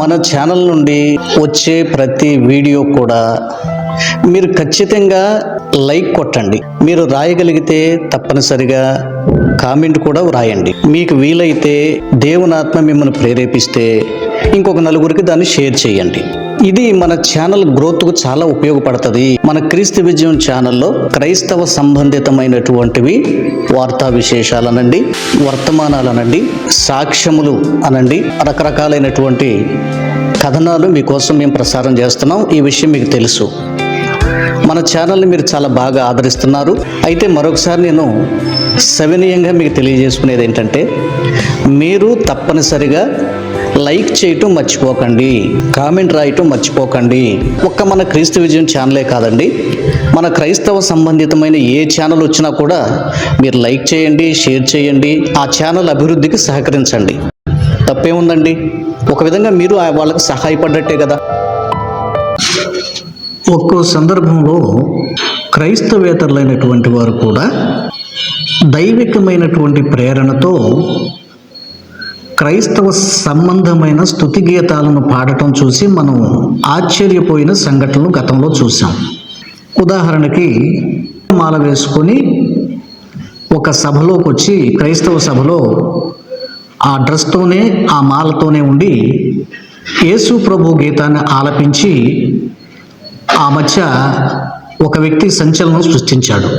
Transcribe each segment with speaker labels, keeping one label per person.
Speaker 1: మన ఛానల్ నుండి వచ్చే ప్రతి వీడియో కూడా మీరు ఖచ్చితంగా లైక్ కొట్టండి. మీరు రాయగలిగితే తప్పనిసరిగా కామెంట్ కూడా వ్రాయండి. మీకు వీలైతే దేవునాత్మ మిమ్మల్ని ప్రేరేపిస్తే ఇంకొక నలుగురికి దాన్ని షేర్ చేయండి. ఇది మన ఛానల్ గ్రోత్కు చాలా ఉపయోగపడుతుంది. మన క్రీస్తు విజయం ఛానల్లో క్రైస్తవ సంబంధితమైనటువంటివి వార్తా విశేషాలనండి వర్తమానాలనండి సాక్ష్యములు అనండి రకరకాలైనటువంటి కథనాలు మీకోసం మేము ప్రసారం చేస్తున్నాం. ఈ విషయం మీకు తెలుసు. మన ఛానల్ని మీరు చాలా బాగా ఆదరిస్తున్నారు. అయితే మరొకసారి నేను సవినీయంగా మీకు తెలియజేసుకునేది ఏంటంటే మీరు తప్పనిసరిగా లైక్ చేయటం మర్చిపోకండి కామెంట్ రాయటం మర్చిపోకండి. ఒక్క మన క్రీస్తు విజయం ఛానలే కాదండి. మన క్రైస్తవ సంబంధితమైన ఏ ఛానల్ వచ్చినా కూడా మీరు లైక్ చేయండి షేర్ చేయండి ఆ ఛానల్ అభివృద్ధికి సహకరించండి. తప్పేముందండి? ఒక విధంగా మీరు ఆ వాళ్ళకి సహాయపడ్డట్టే కదా. ఒక్కో సందర్భంలో క్రైస్తవేతరులైనటువంటి వారు కూడా దైవికమైనటువంటి ప్రేరణతో క్రైస్తవ సంబంధమైన స్థుతి గీతాలను పాడటం చూసి మనం ఆశ్చర్యపోయిన సంఘటనలు గతంలో చూసాం ఉదాహరణకి మాల వేసుకొని ఒక సభలోకి వచ్చి క్రైస్తవ సభలో ఆ డ్రెస్తోనే ఆ మాలతోనే ఉండి యేసు ప్రభు గీతాన్ని ఆలపించి ఆ మధ్య ఒక వ్యక్తి సంచలనం సృష్టించాడు.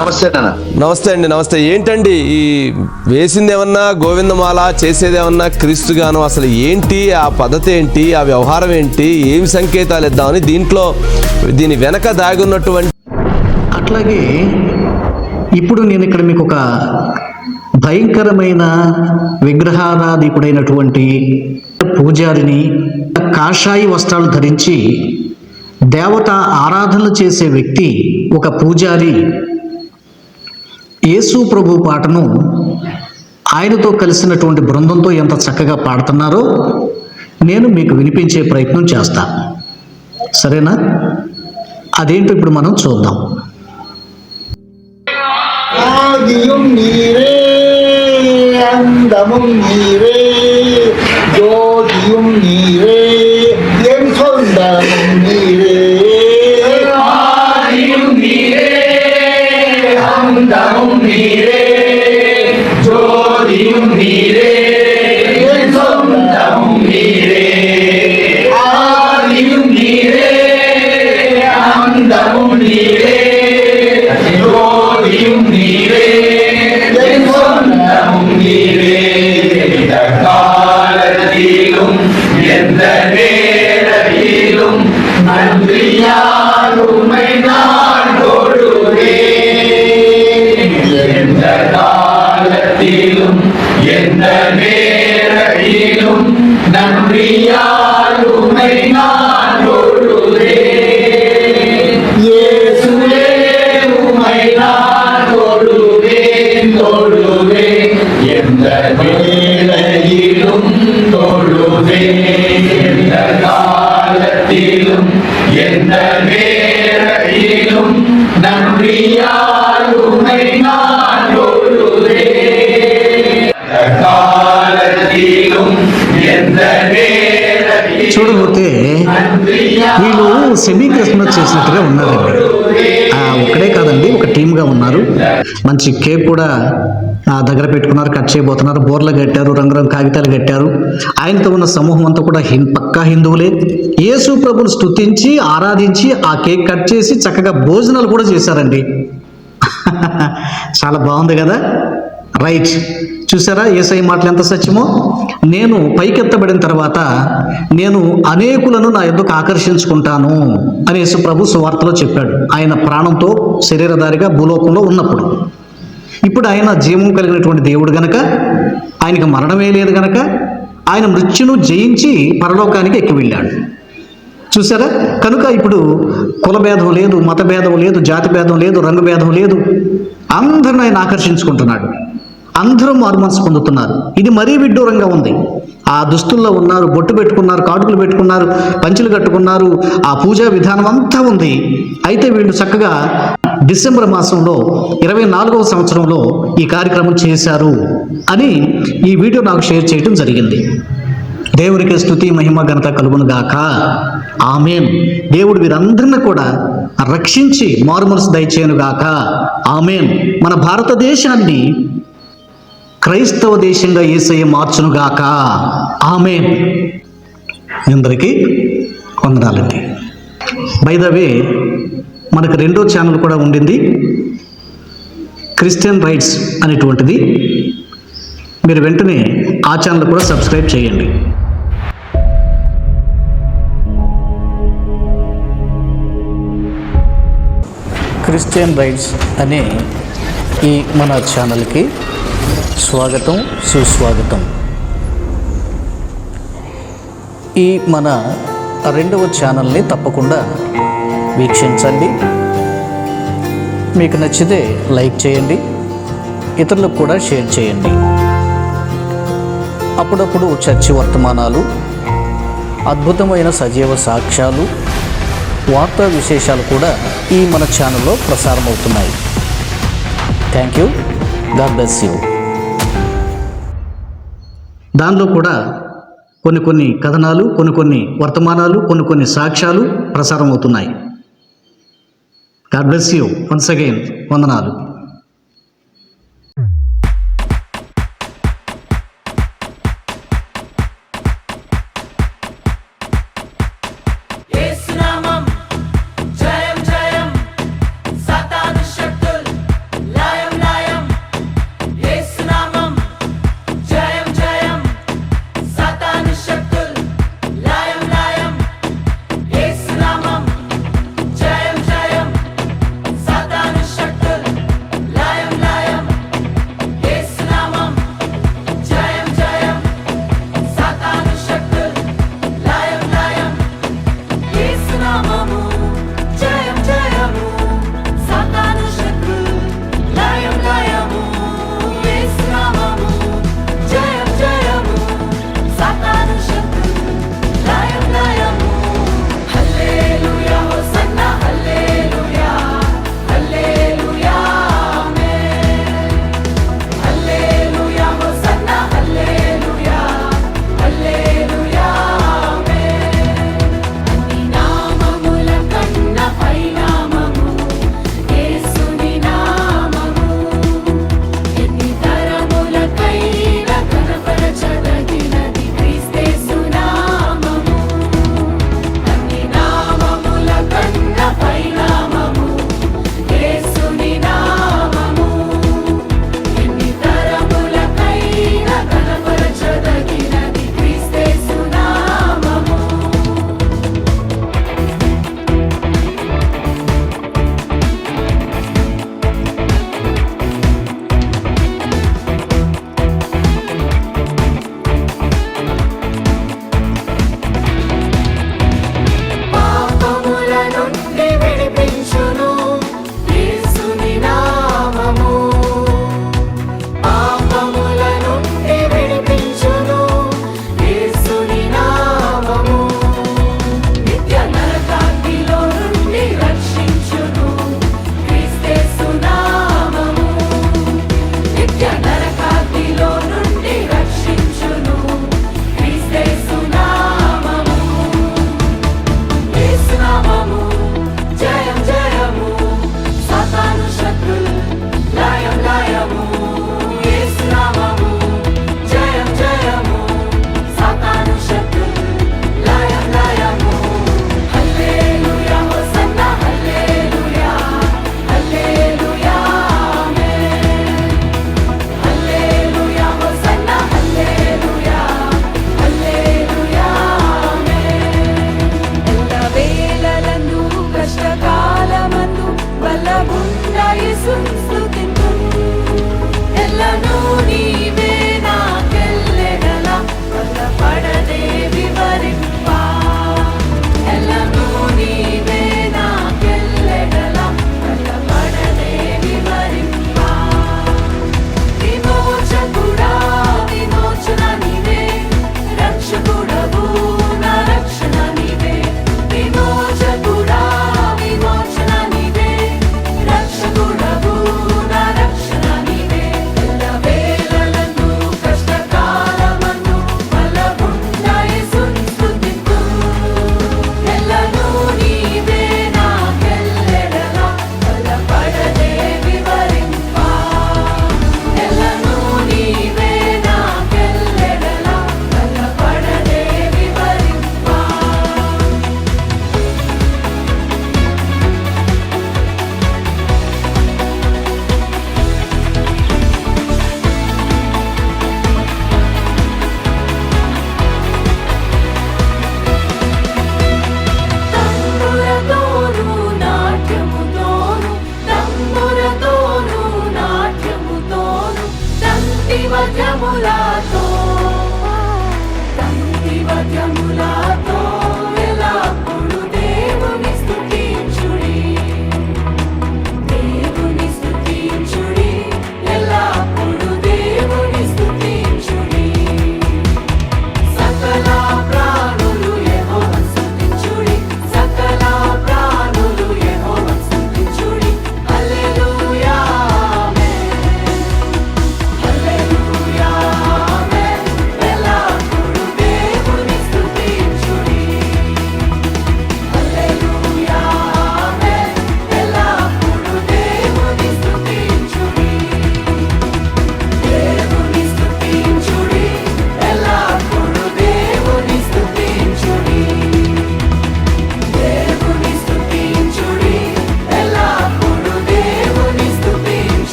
Speaker 2: నమస్తే నాన్న.
Speaker 3: నమస్తే అండి నమస్తే. ఏంటండి ఈ వేసింది ఏమన్నా గోవిందమాల చేసేది ఏమన్నా క్రీస్తుగాను అసలు ఏంటి ఆ పద్ధతి ఏంటి ఆ వ్యవహారం ఏంటి ఏమి సంకేతాలు ఇద్దామని దీంట్లో దీని వెనక దాగి ఉన్నటువంటి
Speaker 1: అట్లాగే ఇప్పుడు నేను ఇక్కడ మీకు ఒక భయంకరమైన విగ్రహారాధికుడైనటువంటి పూజారిని కాషాయి వస్త్రాలు ధరించి దేవత ఆరాధనలు చేసే వ్యక్తి ఒక పూజారి యేసు ప్రభు పాటను ఆయనతో కలిసినటువంటి బృందంతో ఎంత చక్కగా పాడుతున్నారో నేను మీకు వినిపించే ప్రయత్నం చేస్తా. సరేనా? అదేంటో ఇప్పుడు మనం చూద్దాం.
Speaker 4: ఆదియం నీరే అందము నీరే
Speaker 1: నీరే আমরা సెమీ క్రిస్మస్ చేసినట్టుగా ఉన్నారండి ఆ, ఒక్కడే కాదండి ఒక టీమ్గా ఉన్నారు. మంచి కేక్ కూడా దగ్గర పెట్టుకున్నారు కట్ చేయబోతున్నారు. బోర్లు కట్టారు రంగురంగు కాగితాలు కట్టారు. ఆయనతో ఉన్న సమూహం అంతా కూడా హిం పక్కా హిందువులే. యేసు ప్రభుని స్తుతించి ఆరాధించి ఆ కేక్ కట్ చేసి చక్కగా భోజనాలు కూడా చేశారండి. చాలా బాగుంది కదా? రైట్ చూసారా ఏసై మాటలు ఎంత సత్యమో? నేను పైకెత్తబడిన తర్వాత నేను అనేకులను నా ఎందుకు ఆకర్షించుకుంటాను అని ప్రభు సువార్తలో చెప్పాడు. ఆయన ప్రాణంతో శరీరధారిగా భూలోకంలో ఉన్నప్పుడు. ఇప్పుడు ఆయన జీవం కలిగినటువంటి దేవుడు గనక ఆయనకి మరణమే లేదు గనక ఆయన మృత్యును జయించి పరలోకానికి ఎక్కి వెళ్ళాడు. చూసారా కనుక ఇప్పుడు కుల భేదం లేదు మత భేదం లేదు జాతి భేదం లేదు రంగు భేదం లేదు. అందరిని ఆయన ఆకర్షించుకుంటున్నాడు.
Speaker 5: అందరూ మారుమనసు పొందుతున్నారు. ఇది మరీ విడ్డూరంగా ఉంది. ఆ దుస్తుల్లో ఉన్నారు బొట్టు పెట్టుకున్నారు కాటుకులు పెట్టుకున్నారు పంచులు కట్టుకున్నారు ఆ పూజా విధానం అంతా ఉంది. అయితే వీళ్ళు చక్కగా డిసెంబర్ మాసంలో ఇరవై నాలుగవ సంవత్సరంలో ఈ కార్యక్రమం చేశారు అని ఈ వీడియో నాకు షేర్ చేయడం జరిగింది. దేవునికి స్థుతి మహిమ ఘనత కలుగును గాక. ఆమెన్. దేవుడు వీరందరిని కూడా రక్షించి మారుమనసు దయచేయను గాక. ఆమెన్. మన భారతదేశాన్ని క్రైస్తవ దేశంగా ఏసయ్య మార్చును గాక అందరికీ వందనాలండి. బై ద వే మనకు రెండో ఛానల్ కూడా ఉండింది. క్రిస్టియన్ రైట్స్ అనేటువంటిది. మీరు వెంటనే ఆ ఛానల్ కూడా సబ్స్క్రైబ్ చేయండి. క్రిస్టియన్ రైట్స్ అనే ఈ మన ఛానల్కి స్వాగతం సుస్వాగతం. ఈ మన రెండవ ఛానల్ని తప్పకుండా వీక్షించండి. మీకు నచ్చితే లైక్ చేయండి ఇతరులకు కూడా షేర్ చేయండి. అప్పుడప్పుడు చర్చి వర్తమానాలు అద్భుతమైన సజీవ సాక్ష్యాలు వార్తా విశేషాలు కూడా ఈ మన ఛానల్లో ప్రసారం అవుతున్నాయి thank you god bless you దానిలో కూడా కొన్ని కొన్ని కథనాలు కొన్ని కొన్ని వర్తమానాలు కొన్ని కొన్ని సాక్ష్యాలు ప్రసారం అవుతున్నాయి god bless you once again వందనాలు.
Speaker 6: కాలమందు బలగుండ యేసుస్తుతింతు ఎల్లను నీవే నా కెల్లెడల బలపడదే వివ